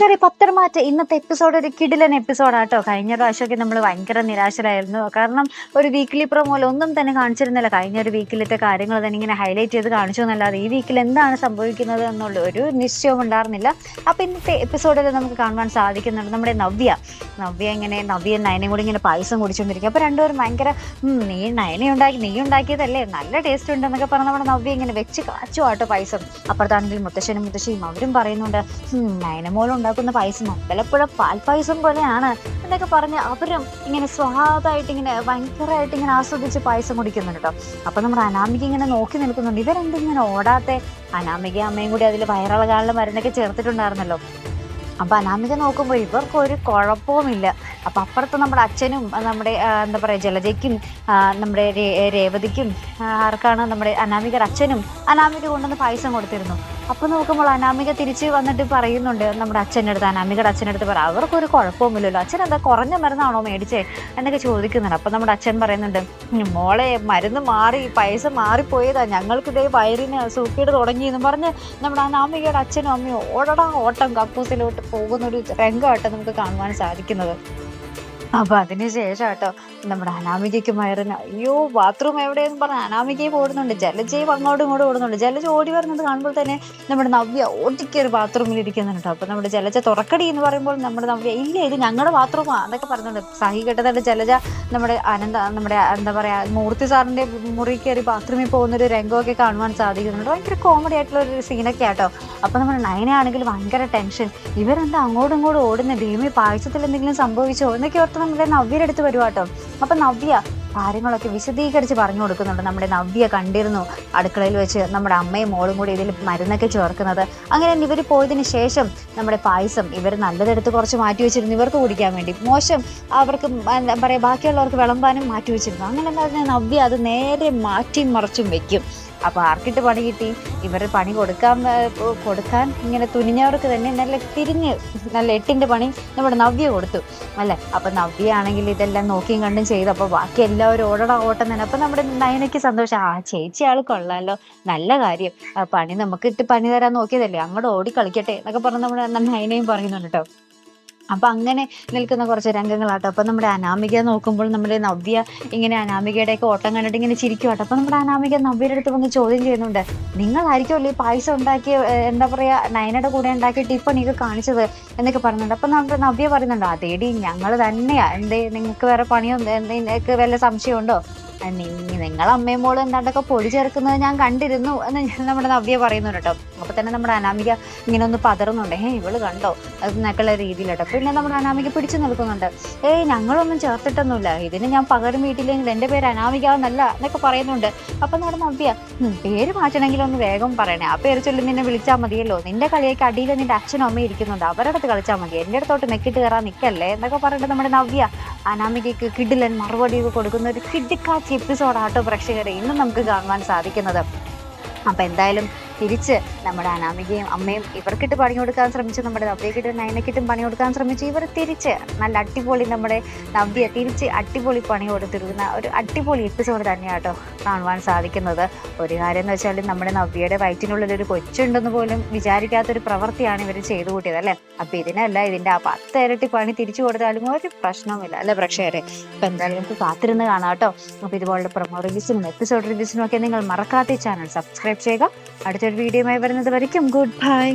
പത്തരമാറ്റ ഇന്നത്തെ എപ്പിസോഡ് ഒരു കിടിലൻ എപ്പിസോഡാട്ടോ കഴിഞ്ഞ പ്രാവശ്യമൊക്കെ നമ്മൾ ഭയങ്കര നിരാശരായിരുന്നു. കാരണം ഒരു വീക്കിലി പ്രൊമോയിൽ ഒന്നും തന്നെ കാണിച്ചിരുന്നില്ല. കഴിഞ്ഞ ഒരു വീക്കിലത്തെ കാര്യങ്ങൾ തന്നെ ഇങ്ങനെ ഹൈലൈറ്റ് ചെയ്ത് കാണിച്ചു എന്നല്ലാതെ ഈ വീക്കിൽ എന്താണ് സംഭവിക്കുന്നത് എന്നുള്ള ഒരു നിശ്ചയവും ഉണ്ടായിരുന്നില്ല. അപ്പൊ ഇന്നത്തെ എപ്പിസോഡിൽ നമുക്ക് കാണുവാൻ സാധിക്കുന്നുണ്ട് നമ്മുടെ നവ്യ. നവ്യ ഇങ്ങനെ നവ്യ നയനയും കൂടി ഇങ്ങനെ പായസം കുടിച്ചുകൊണ്ടിരിക്കും അപ്പൊ രണ്ടുപേരും ഭയങ്കര "ഉം, നീ നയന ഉണ്ടാക്കി നീ ഉണ്ടാക്കിയതല്ലേ? നല്ല ടേസ്റ്റ് ഉണ്ടെന്നൊക്കെ പറഞ്ഞ് നമ്മുടെ നവ്യ ഇങ്ങനെ വെച്ച് കാച്ചു ആട്ടോ പായസം. അപ്പുറത്താണെങ്കിൽ മുത്തശ്ശനും മുത്തശ്ശിയും അവരും പറയുന്നുണ്ട് നയന നയനമോൾ ഉണ്ടാക്കുന്ന പായസം അമ്പലപ്പുഴ പാൽപ്പായസം പോലെയാണ് എന്നൊക്കെ പറഞ്ഞ് അവരും ഇങ്ങനെ സ്വാദായിട്ട് ഇങ്ങനെ ഭയങ്കരമായിട്ട് ഇങ്ങനെ ആസ്വദിച്ച് പായസം കുടിക്കുന്നുണ്ട് കേട്ടോ. അപ്പൊ നമ്മുടെ അനാമിക ഇങ്ങനെ നോക്കി നിൽക്കുന്നുണ്ട്. ഇവരെന്തിങ്ങനെ ഓടാത്തെ? അനാമിക അമ്മയും കൂടി അതിൽ വയറിളകാനുള്ള മരുന്നൊക്കെ ചേർത്തിട്ടുണ്ടായിരുന്നല്ലോ. അപ്പൊ അനാമിക നോക്കുമ്പോൾ ഇവർക്ക് ഒരു കുഴപ്പവുമില്ല. അപ്പൊ അപ്പുറത്ത് നമ്മുടെ അച്ഛനും നമ്മുടെ എന്താ പറയാ ജലജയ്ക്കും നമ്മുടെ രേവതിക്കും ആർക്കാണ് നമ്മുടെ അനാമികയുടെ അച്ഛനും അനാമിക കൊണ്ടുവന്ന് പായസം കൊടുത്തിരുന്നു. അപ്പൊ നോക്കുമ്പോൾ അനാമിക തിരിച്ച് വന്നിട്ട് പറയുന്നുണ്ട് നമ്മുടെ അച്ഛന്റെ അടുത്ത് അനാമികയുടെ അച്ഛന്റെ അടുത്ത് പറയാം അവർക്കൊരു കുഴപ്പമൊന്നുമില്ലല്ലോ. അച്ഛൻ എന്താ കുറഞ്ഞ മരുന്നാണോ മേടിച്ചേ എന്നൊക്കെ ചോദിക്കുന്നുണ്ട്. അപ്പൊ നമ്മുടെ അച്ഛൻ പറയുന്നുണ്ട് "ഉം, മോളെ മരുന്ന് മാറി പൈസ മാറിപ്പോയതാ. ഞങ്ങൾക്ക് ഇതേ വയറിന് സൂക്കേട് തുടങ്ങി എന്ന് പറഞ്ഞ് നമ്മുടെ അനാമികയുടെ അച്ഛനും അമ്മയും ഓടടാ ഓട്ടം കക്കൂസിലോട്ട് പോകുന്ന ഒരു രംഗമായിട്ട് നമുക്ക് കാണുവാൻ സാധിക്കുന്നത്. അപ്പൊ അതിനുശേഷം കേട്ടോ നമ്മുടെ അനാമികയ്ക്ക് മയറിന് അയ്യോ ബാത്റൂം എവിടെയെന്ന് പറഞ്ഞ അനാമികയും ഓടുന്നുണ്ട്. ജലജയും അങ്ങോട്ടും ഇങ്ങോട്ടും ഓടുന്നുണ്ട്. ജലജ ഓടി വരുന്നത് കാണുമ്പോൾ തന്നെ നമ്മുടെ നവ്യ ഓടിക്കറി ബാത്റൂമിൽ ഇരിക്കുന്നുണ്ട് അപ്പൊ നമ്മുടെ ജലജ തുറക്കടി എന്ന് പറയുമ്പോൾ നമ്മുടെ നവ്യ ഇല്ല ഇത് ഞങ്ങളുടെ ബാത്റൂമാ എന്നൊക്കെ പറയുന്നുണ്ട് സഹി കെട്ടതായിട്ട് ജലജ നമ്മുടെ അനന്ത നമ്മുടെ എന്താ പറയാ മൂർത്തി സാറിന്റെ മുറി കയറി ബാത്റൂമിൽ പോകുന്ന ഒരു രംഗമൊക്കെ കാണുവാൻ സാധിക്കുന്നുണ്ട്. ഭയങ്കര കോമഡി ആയിട്ടുള്ള ഒരു സീനൊക്കെ ആട്ടോ. അപ്പൊ നമ്മുടെ നയനയാണെങ്കിൽ ഭയങ്കര ടെൻഷൻ ഇവരെന്താ അങ്ങോട്ടും ഇങ്ങോട്ടും ഓടുന്ന? ദൈവമേ പായസത്തിൽ എന്തെങ്കിലും സംഭവിച്ചോ? എന്നൊക്കെ ഓർത്ത് നമ്മുടെ നവ്യയുടെ അടുത്ത് വരുവാട്ടോ അപ്പൊ നവ്യ കാര്യങ്ങളൊക്കെ വിശദീകരിച്ച് പറഞ്ഞു കൊടുക്കുന്നുണ്ട്. നമ്മുടെ നവ്യ കണ്ടിരുന്നു അടുക്കളയിൽ വെച്ച് നമ്മുടെ അമ്മയും മോളും കൂടി ഇതിൽ മരുന്നൊക്കെ ചേർക്കുന്നത്. അങ്ങനെ ഇവർ പോയതിന് ശേഷം നമ്മുടെ പായസം ഇവർ നല്ലതെടുത്ത് കുറച്ച് മാറ്റി വെച്ചിരുന്നു. ഇവർക്ക് കുടിക്കാൻ വേണ്ടി. മോശം അവർക്ക് എന്താ പറയുക ബാക്കിയുള്ളവർക്ക് വിളമ്പാനും മാറ്റി വെച്ചിരുന്നു. അങ്ങനെ നവ്യ അത് നേരെ മാറ്റി മറിച്ചും വെക്കും. അപ്പൊ ആർക്കിട്ട് പണി കിട്ടി. ഇവർ പണി കൊടുക്കാൻ കൊടുക്കാൻ ഇങ്ങനെ തുനിഞ്ഞവർക്ക് തന്നെ നല്ല തിരിഞ്ഞ് നല്ല എട്ടിന്റെ പണി നമ്മുടെ നവ്യ കൊടുത്തു. അല്ലേ? അപ്പോൾ നവ്യ ആണെങ്കിൽ ഇതെല്ലാം നോക്കിയും കണ്ടും ചെയ്തു. അപ്പോൾ ബാക്കി എല്ലാവരും ഓടടാ ഓട്ടം തന്നെ. അപ്പോൾ നമ്മുടെ നയനയ്ക്ക് സന്തോഷം. ആ ചേച്ചി ആൾ കൊള്ളാമല്ലോ നല്ല കാര്യം. പണി നമുക്ക് ഇട്ട് പണി തരാൻ നോക്കിയതല്ലേ? അങ്ങോട്ട് ഓടി കളിക്കട്ടെ എന്നൊക്കെ പറഞ്ഞ് നമ്മുടെ നയനയും പറയുന്നുണ്ട് കേട്ടോ. അപ്പൊ അങ്ങനെ നിൽക്കുന്ന കുറച്ച് രംഗങ്ങളാട്ടോ. അപ്പൊ നമ്മുടെ അനാമിക നോക്കുമ്പോൾ നമ്മുടെ നവ്യ ഇങ്ങനെ അനാമികയുടെ ഒക്കെ ഓട്ടം കണ്ടിട്ട് ഇങ്ങനെ ചിരിക്കുവാട്ടോ. അപ്പൊ നമ്മുടെ അനാമിക നവ്യയുടെ അടുത്ത് വന്ന് ചോദ്യം ചെയ്യുന്നുണ്ട്. നിങ്ങളായിരിക്കുമല്ലോ ഈ പായസം ഉണ്ടാക്കിയ എന്താ പറയാ നയനയുടെ കൂടെ ഉണ്ടാക്കിയ ടിഫണിയൊക്കെ കാണിച്ചത്? എന്നൊക്കെ പറയുന്നുണ്ട് അപ്പൊ നമ്മുടെ നവ്യ പറയുന്നുണ്ട് അതേടി ഞങ്ങൾ തന്നെയാ. എന്തേ നിങ്ങൾക്ക് വേറെ പണിയോ നിങ്ങൾക്ക് വല്ല സംശയമുണ്ടോ? ആ, നി- നിങ്ങൾ അമ്മയും മോളും എന്താണ്ടൊക്കെ പൊടി ചേർക്കുന്നത് ഞാൻ കണ്ടിരുന്നു എന്ന് നമ്മുടെ നവ്യ പറയുന്നുണ്ട് കേട്ടോ. അപ്പൊ തന്നെ നമ്മുടെ അനാമിക ഇങ്ങനെ ഒന്ന് പതറുന്നുണ്ട്. ഏ ഇവൾ കണ്ടോ? എന്നൊക്കെയുള്ള കേട്ടോ പിന്നെ നമ്മുടെ അനാമിക പിടിച്ചു നിൽക്കുന്നുണ്ട്. ഏയ് ഞങ്ങളൊന്നും ചേർത്തിട്ടൊന്നുമില്ല. ഇതിന് ഞാൻ പകരം വീട്ടിലെങ്കിൽ എന്റെ പേര് അനാമിക എന്നല്ല എന്നൊക്കെ പറയുന്നുണ്ട്. അപ്പൊ നമ്മുടെ നവ്യ "ഉം, പേര് മാറ്റണമെങ്കിൽ ഒന്ന് വേഗം പറയണേ. ആ പേര് ചൊല്ലി നിന്നെ വിളിച്ചാൽ മതിയല്ലോ. നിന്റെ കളിയൊക്കെ അടിയിൽ നിന്റെ അച്ഛനും അമ്മയും ഇരിക്കുന്നുണ്ട്. അവരുടെ അടുത്ത് കളിച്ചാൽ മതി. എന്റെ അടുത്തോട്ട് നെക്കിട്ട് കയറാൻ നിൽക്കല്ലേ എന്നൊക്കെ പറഞ്ഞിട്ട് നമ്മുടെ നവ്യ അനാമികയ്ക്ക് കിഡിലൻ മറുപടി കൊടുക്കുന്ന ഒരു കിഡിക്കാച്ച് എപ്പിസോഡാട്ടോ പ്രേക്ഷകരെ ഇന്നും നമുക്ക് കാണുവാൻ സാധിക്കുന്നത്. അപ്പോൾ എന്തായാലും തിരിച്ച് നമ്മുടെ അനാമികയും അമ്മയും ഇവർക്കിട്ട് പണി കൊടുക്കാൻ ശ്രമിച്ചു നമ്മുടെ നവ്യക്കിട്ട് നയനക്കിട്ടും പണി കൊടുക്കാൻ ശ്രമിച്ചു. ഇവർ തിരിച്ച് നല്ല അടിപൊളി നമ്മുടെ നവ്യ തിരിച്ച് അടിപൊളി പണി കൊടുത്തിരുന്ന ഒരു അടിപൊളി എപ്പിസോഡ് തന്നെയാണ് കേട്ടോ കാണുവാൻ സാധിക്കുന്നത്. ഒരു കാര്യം എന്ന് വെച്ചാൽ നമ്മുടെ നവ്യയുടെ വയറ്റിനുള്ളിൽ ഒരു കൊച്ചുണ്ടെന്ന് പോലും വിചാരിക്കാത്തൊരു പ്രവൃത്തിയാണ് ഇവർ ചെയ്തു കൂട്ടിയത് അല്ലേ? അപ്പൊ ഇതിനല്ല ഇതിന്റെ ആ പത്ത് ഇരട്ടി പണി തിരിച്ചു കൊടുത്താലും ഒരു പ്രശ്നവുമില്ല അല്ലെ പ്രേക്ഷകരെ? അപ്പൊ എന്തായാലും നമുക്ക് കാത്തിരുന്ന് കാണാം കേട്ടോ. അപ്പൊ ഇതുപോലുള്ള പ്രൊമോ റിലീസിനും എപ്പിസോഡ് റിലീസിനും ഒക്കെ നിങ്ങൾ മറക്കാത്ത ചാനൽ സബ്സ്ക്രൈബ് ചെയ്യുക. അടുത്തൊരു വീഡിയോയുമായി വരുന്നത് വരയ്ക്കും. Good bye